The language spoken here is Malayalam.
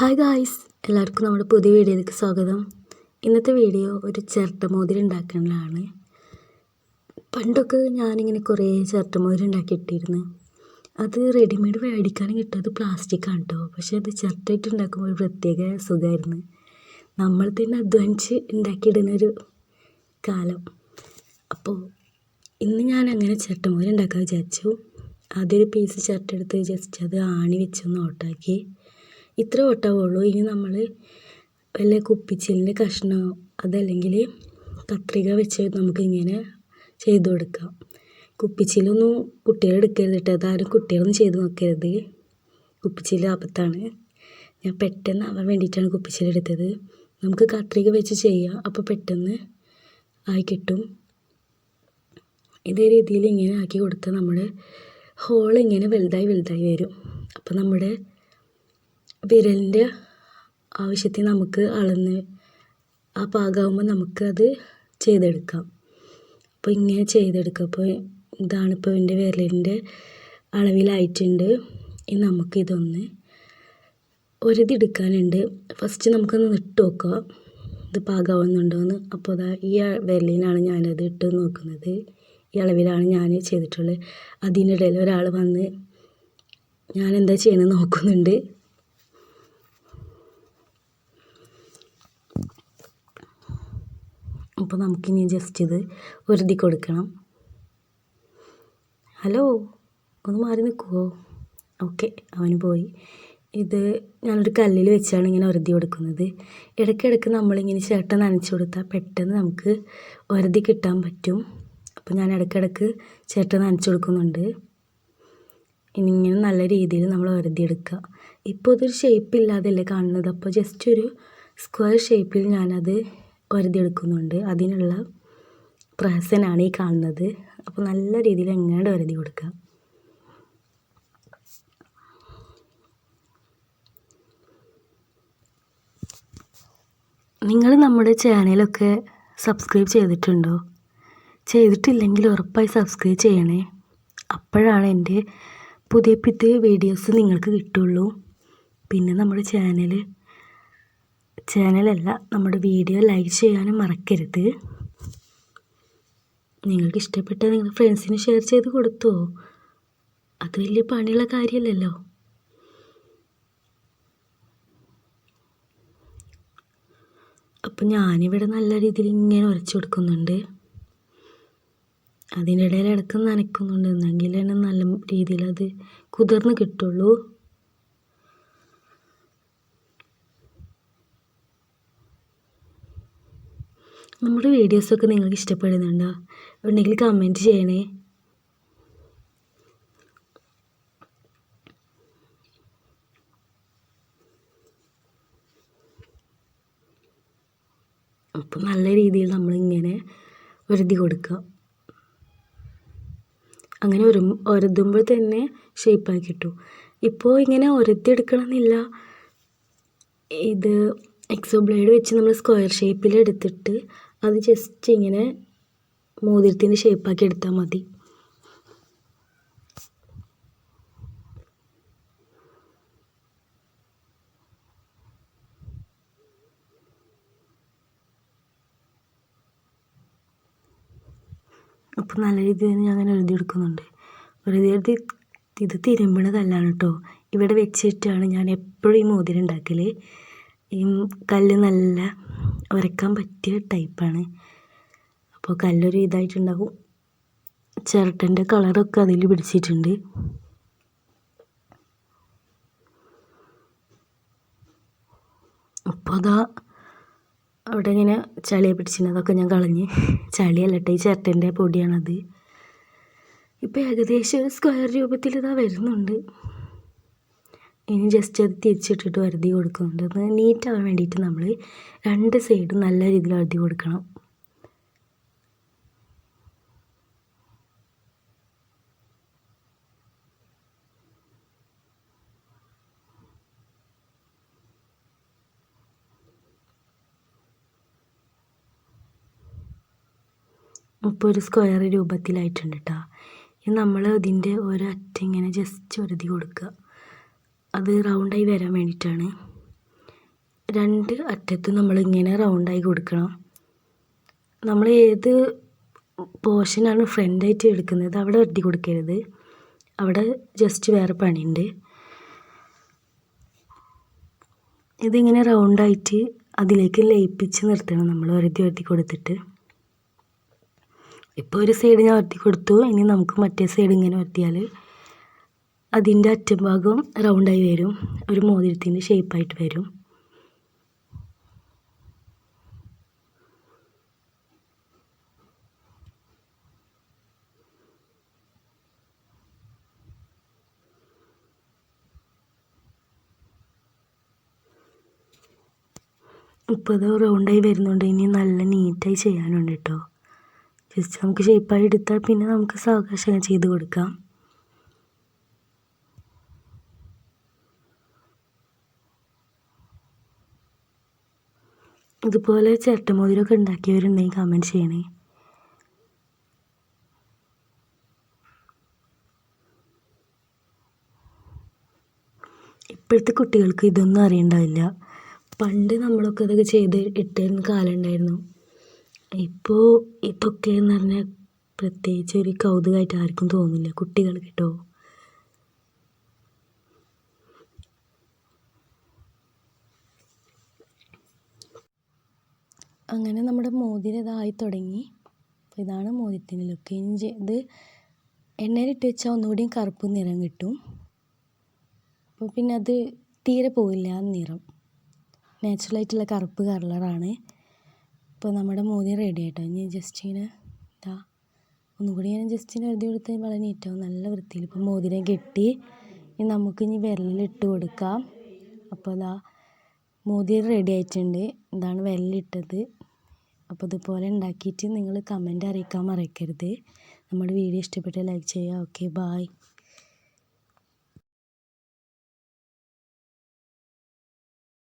ഹായ് ഗായ്സ് എല്ലാവർക്കും നമ്മുടെ പുതിയ വീഡിയോയിലേക്ക് സ്വാഗതം. ഇന്നത്തെ വീഡിയോ ഒരു ചിരട്ടമോതിരം ഉണ്ടാക്കാനുള്ളതാണ്. പണ്ടൊക്കെ ഞാനിങ്ങനെ കുറേ ചിരട്ടമോതിരം ഉണ്ടാക്കിയിട്ടിരുന്നു. അത് റെഡിമെയ്ഡ് മേടിക്കാനും കിട്ടും അത് പ്ലാസ്റ്റിക്കാണ് കേട്ടോ പക്ഷേ അത് ചിരട്ടയിട്ട് ഉണ്ടാക്കുമ്പോൾ ഒരു പ്രത്യേക സുഖമായിരുന്നു. നമ്മൾ തന്നെ അധ്വാനിച്ച് ഉണ്ടാക്കിയിടുന്നൊരു കാലം. അപ്പോൾ ഇന്ന് ഞാൻ അങ്ങനെ ചിരട്ടമോതിരി ഉണ്ടാക്കാൻ വിചാരിച്ചു. ആദ്യം ഒരു പീസ് ചിരട്ട എടുത്ത് ജസ്റ്റ് അത് ആണി വെച്ചൊന്ന് ഓട്ടാക്കി. ഇത്ര ഓട്ടാവുള്ളൂ ഇനി നമ്മൾ വല്ല കുപ്പിച്ചില്ലിന്റെ കഷ്ണമോ അതല്ലെങ്കിൽ കത്രിക വെച്ച് നമുക്കിങ്ങനെ ചെയ്ത് കൊടുക്കാം. കുപ്പിച്ചില്ലൊന്നും കുട്ടികൾ എടുക്കരുത് കേട്ടോ. അതാരും കുട്ടികളൊന്നും ചെയ്ത് നോക്കരുത്. കുപ്പിച്ചില്ല് ആപത്താണ്. ഞാൻ പെട്ടെന്ന് ആവാൻ വേണ്ടിയിട്ടാണ് കുപ്പിച്ചില്ല് എടുത്തത്. നമുക്ക് കത്രിക വെച്ച് ചെയ്യാം. അപ്പോൾ പെട്ടെന്ന് ആയി കിട്ടും. ഇതേ രീതിയിൽ ഇങ്ങനെ ആക്കി കൊടുത്താൽ നമ്മുടെ ഹോൾ ഇങ്ങനെ വലുതായി വലുതായി വരും. അപ്പോൾ നമ്മുടെ വിരലിന്റെ ആവശ്യത്തിന് നമുക്ക് അളന്ന് ആ പാകമാകുമ്പോൾ നമുക്കത് ചെയ്തെടുക്കാം. അപ്പോൾ ഇങ്ങനെ ചെയ്തെടുക്കാം അപ്പോൾ ഇതാണിപ്പോൾ എന്റെ വിരലിന്റെ അളവിലായിട്ടുണ്ട്. ഇനി നമുക്കിതൊന്ന് ഒരിതെടുക്കാനുണ്ട് ഫസ്റ്റ് നമുക്കൊന്ന് ഇട്ട് നോക്കുക ഇത് പാകമാവുന്നുണ്ടോയെന്ന് അപ്പോൾ അതാ ഈ വിരലിനാണ് ഞാനത് ഇട്ട് നോക്കുന്നത്. ഈ അളവിലാണ് ഞാൻ ചെയ്തിട്ടുള്ളത്. അതിനിടയിൽ ഒരാൾ വന്ന് ഞാൻ എന്താ ചെയ്യണമെന്ന് നോക്കുന്നുണ്ട്. അപ്പോൾ നമുക്കിനി ജസ്റ്റ് ഇത് ഒരുതി കൊടുക്കണം. ഹലോ ഒന്ന് മാറി നിൽക്കുമോ ഓക്കെ അവന് പോയി. ഇത് ഞാനൊരു കല്ലിൽ വെച്ചാണ് ഇങ്ങനെ ഒരുതി കൊടുക്കുന്നത്. ഇടയ്ക്കിടയ്ക്ക് നമ്മളിങ്ങനെ ചേട്ട നനച്ചു കൊടുത്താൽ പെട്ടെന്ന് നമുക്ക് ഒരുതി കിട്ടാൻ പറ്റും. അപ്പോൾ ഞാൻ ഇടയ്ക്കിടയ്ക്ക് ചേട്ട നനച്ചു കൊടുക്കുന്നുണ്ട്. ഇനി ഇങ്ങനെ നല്ല രീതിയിൽ നമ്മൾ ഒരുതി എടുക്കുക. ഇപ്പോൾ അതൊരു ഷേപ്പ് ഇല്ലാതല്ലേ കാണുന്നത്? അപ്പോൾ ജസ്റ്റ് ഒരു സ്ക്വയർ ഷേപ്പിൽ ഞാനത് എടുക്കുന്നുണ്ട് അതിനുള്ള പ്രഹസനാണ് ഈ കാണുന്നത്. അപ്പോൾ നല്ല രീതിയിൽ എങ്ങനെ വരുതി കൊടുക്കുക. നിങ്ങൾ നമ്മുടെ ചാനലൊക്കെ സബ്സ്ക്രൈബ് ചെയ്തിട്ടുണ്ടോ? ചെയ്തിട്ടില്ലെങ്കിൽ ഉറപ്പായി സബ്സ്ക്രൈബ് ചെയ്യണേ. അപ്പോഴാണ് എന്റെ പുതിയ പുതിയ വീഡിയോസ് നിങ്ങൾക്ക് കിട്ടുള്ളൂ. പിന്നെ നമ്മുടെ ചാനൽ ചാനലല്ല നമ്മുടെ വീഡിയോ ലൈക്ക് ചെയ്യാനും മറക്കരുത്. നിങ്ങൾക്ക് ഇഷ്ടപ്പെട്ട നിങ്ങൾ ഫ്രണ്ട്സിന് ഷെയർ ചെയ്ത് കൊടുത്തോ. അത് വലിയ പണിയുള്ള കാര്യമല്ലല്ലോ. അപ്പം ഞാനിവിടെ നല്ല രീതിയിൽ ഇങ്ങനെ ഉരച്ചു കൊടുക്കുന്നുണ്ട്. അതിന്റെ ഇടയിൽ ഇടയ്ക്ക് നനയ്ക്കുന്നുണ്ട്. എന്നെങ്കിലാണ് നല്ല രീതിയിൽ അത് കുതിർന്ന് കിട്ടുള്ളൂ. നമ്മുടെ വീഡിയോസൊക്കെ നിങ്ങൾക്ക് ഇഷ്ടപ്പെടുന്നുണ്ടോ? ഉണ്ടെങ്കിൽ കമന്റ് ചെയ്യണേ. അപ്പം നല്ല രീതിയിൽ നമ്മളിങ്ങനെ ഒരുതി കൊടുക്കുക. അങ്ങനെ ഒരു ഒരുതുമ്പോൾ തന്നെ ഷേപ്പാക്കി കിട്ടും. ഇപ്പോൾ ഇങ്ങനെ ഒരത്തിയെടുക്കണമെന്നില്ല. ഇത് എക്സോ ബ്ലേഡ് വെച്ച് നമ്മൾ സ്ക്വയർ ഷേപ്പിൽ എടുത്തിട്ട് അത് ജസ്റ്റ് ഇങ്ങനെ മോതിരത്തിന്റെ ഷേപ്പാക്കി എടുത്താൽ മതി. അപ്പോൾ നല്ല രീതിയിൽ തന്നെ ഞാൻ അങ്ങനെ എഴുതിയെടുക്കുന്നുണ്ട് എഴുതി ഇത് തിരുമ്പണതല്ലാണ് കേട്ടോ. ഇവിടെ വെച്ചിട്ടാണ് ഞാൻ എപ്പോഴും ഈ മോതിരം ഉണ്ടാക്കൽ ഈ കല്ല് നല്ല ഉരക്കാൻ പറ്റിയ ടൈപ്പാണ്. അപ്പോൾ കല്ലൊരു ഇതായിട്ടുണ്ടാകും ചിരട്ടന്റെ കളറൊക്കെ അതിൽ പിടിച്ചിട്ടുണ്ട്. അപ്പോൾ അതാ അവിടെ ഇങ്ങനെ ചളിയെ പിടിച്ചിട്ടുണ്ട് അതൊക്കെ ഞാൻ കളഞ്ഞ്. ചളിയല്ലട്ടെ ഈ ചിരട്ടന്റെ പൊടിയാണത്. ഇപ്പോൾ ഏകദേശം സ്ക്വയർ രൂപത്തിൽ ഇതാ വരുന്നുണ്ട്. ഇനി ജസ്റ്റ് അത് തിരിച്ചിട്ടിട്ട് വരുതി കൊടുക്കുന്നുണ്ട്. അത് നീറ്റാവാൻ വേണ്ടിയിട്ട് നമ്മൾ രണ്ട് സൈഡും നല്ല രീതിയിൽ വരുതി കൊടുക്കണം. ഇപ്പോൾ ഒരു സ്ക്വയർ രൂപത്തിലായിട്ടുണ്ട് കേട്ടോ നമ്മൾ ഇതിന്റെ ഒരറ്റ ഇങ്ങനെ ജസ്റ്റ് ഒരുതി കൊടുക്കുക അത് റൗണ്ടായി വരാൻ വേണ്ടിയിട്ടാണ് രണ്ട് അറ്റത്തും നമ്മളിങ്ങനെ റൗണ്ടായി കൊടുക്കണം. നമ്മൾ ഏത് പോർഷനാണ് ഫ്രണ്ടായിട്ട് എടുക്കുന്നത് അവിടെ വെട്ടി കൊടുക്കരുത്. അവിടെ ജസ്റ്റ് വേറെ പണിയുണ്ട്. ഇതിങ്ങനെ റൗണ്ടായിട്ട് അതിലേക്ക് ലയിപ്പിച്ച് നിർത്തണം നമ്മൾ വെറുതെ വെട്ടി കൊടുത്തിട്ട്. ഇപ്പോൾ ഒരു സൈഡ് ഞാൻ വെട്ടി കൊടുത്തു ഇനി നമുക്ക് മറ്റേ സൈഡ് ഇങ്ങനെ വെട്ടിയാൽ അതിന്റെ അറ്റം ഭാഗം റൗണ്ടായി വരും. ഒരു മോതിരത്തിന്റെ ഷേപ്പായിട്ട് വരും. ഇപ്പോൾ ഇത് റൗണ്ടായി വരുന്നുണ്ട്. ഇനി നല്ല നീറ്റായി ചെയ്യാനുണ്ട് കേട്ടോ. ജസ്റ്റ് നമുക്ക് ഷേപ്പായി എടുത്താൽ പിന്നെ നമുക്ക് സാവകാശം ചെയ്ത് കൊടുക്കാം. ഇതുപോലെ ചിരട്ടമോതിരമൊക്കെ ഉണ്ടാക്കിയവരുണ്ടെങ്കിൽ കമന്റ് ചെയ്യണേ? ഇപ്പോഴത്തെ കുട്ടികൾക്ക് ഇതൊന്നും അറിയണ്ടാവില്ല. പണ്ട് നമ്മളൊക്കെ ഇതൊക്കെ ചെയ്ത് ഇട്ടിരുന്ന കാലം ഉണ്ടായിരുന്നു ഇപ്പോൾ ഇതൊക്കെ എന്ന് പറഞ്ഞാൽ പ്രത്യേകിച്ച് ഒരു കൗതുകമായിട്ട് ആർക്കും തോന്നില്ല കുട്ടികൾക്ക് കേട്ടോ അങ്ങനെ നമ്മുടെ മോതിരം ഇതായി തുടങ്ങി. അപ്പോൾ ഇതാണ് മോതിരത്തിന്റെ ലുക്ക് ഇഞ്ചി ഇത് എണ്ണയിലിട്ട് വെച്ചാൽ ഒന്നുകൂടിയും കറുപ്പ് നിറം കിട്ടും. അപ്പോൾ പിന്നെ അത് തീരെ പോയില്ല നിറം. നാച്ചുറലായിട്ടുള്ള കറുപ്പ് കളറാണ് ഇപ്പോൾ നമ്മുടെ മോതിരം റെഡി ആയിട്ടോ? ഇനി ജസ്റ്റ് ഇങ്ങനെ ഇതാ. ഒന്നുകൂടി ഞാൻ ജസ്റ്റ് ഇങ്ങനെ എഴുതി കൊടുത്ത് വളരെ നീറ്റാവും നല്ല വൃത്തിയിൽ ഇപ്പോൾ മോതിരം കെട്ടി ഇനി നമുക്ക് ഇനി വിരലിട്ട് കൊടുക്കാം. അപ്പോൾ ഇതാ മോതിരം റെഡി ആയിട്ടുണ്ട്. ഇതാണ് വിരലിട്ടത് അപ്പോൾ ഇതുപോലെ ഉണ്ടാക്കിയിട്ട് നിങ്ങൾ കമന്റ് അറിയിക്കാൻ മറക്കരുത്. നമ്മുടെ വീഡിയോ ഇഷ്ടപ്പെട്ടാൽ ലൈക്ക് ചെയ്യുക. Okay bye